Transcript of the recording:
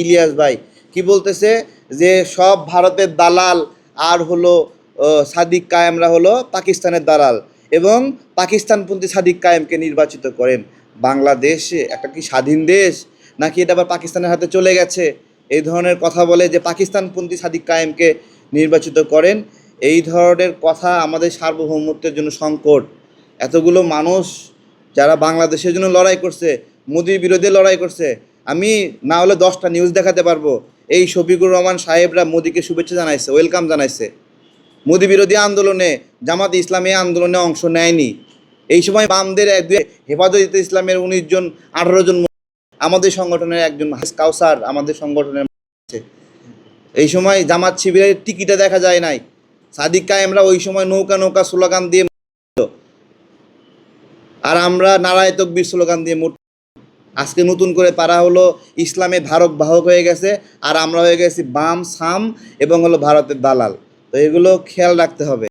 ইলিয়াস ভাই, কি বলতেছে যে সব ভারতের দালাল আর হলো সাদিক কায়েমরা হলো পাকিস্তানের দালাল এবং পাকিস্তানপন্থী সাদিক কায়েমকে নির্বাচিত করেন। বাংলাদেশ একটা কি স্বাধীন দেশ? নাকি এটা আবার পাকিস্তানের হাতে চলে গেছে? এই ধরনের কথা বলে যে পাকিস্তানপন্থী সাদিক কায়েমকে নির্বাচিত করেন, এই ধরনের কথা আমাদের সার্বভৌমত্বের জন্য সংকট। এতগুলো মানুষ যারা বাংলাদেশের জন্য লড়াই করছে, মোদির বিরোধে লড়াই করছে আমি না হলে দশটা নিউজ দেখাতে পারব। এই শফিকুর রহমান সাহেবরা মোদিকে শুভেচ্ছা জানাইছে ওয়েলকাম জানাইছে। মোদি বিরোধী আন্দোলনে, জামাত ইসলামী আন্দোলনে অংশ নেয়নি। এই সময় বামদের এক দুই হেফাজত ইসলামের উনিশ জন, আঠারো জন আমাদের সংগঠনের একজন কাউসার আমাদের সংগঠনের এই সময় জামাত শিবিরের টিকিটে দেখা যায় নাই। সাদিক কায়েমরা ওই সময় নৌকা নৌকা স্লোগান দিয়ে আর আমরা নারায় তকবীর স্লোগান দিয়ে মোট আজকে নতুন করে তারা হলো ইসলামে ধারক বাহক হয়ে গেছে, আর আমরা হয়ে গেছি বাম, সাম এবং হলো ভারতের দালাল। তো এগুলো খেয়াল রাখতে হবে।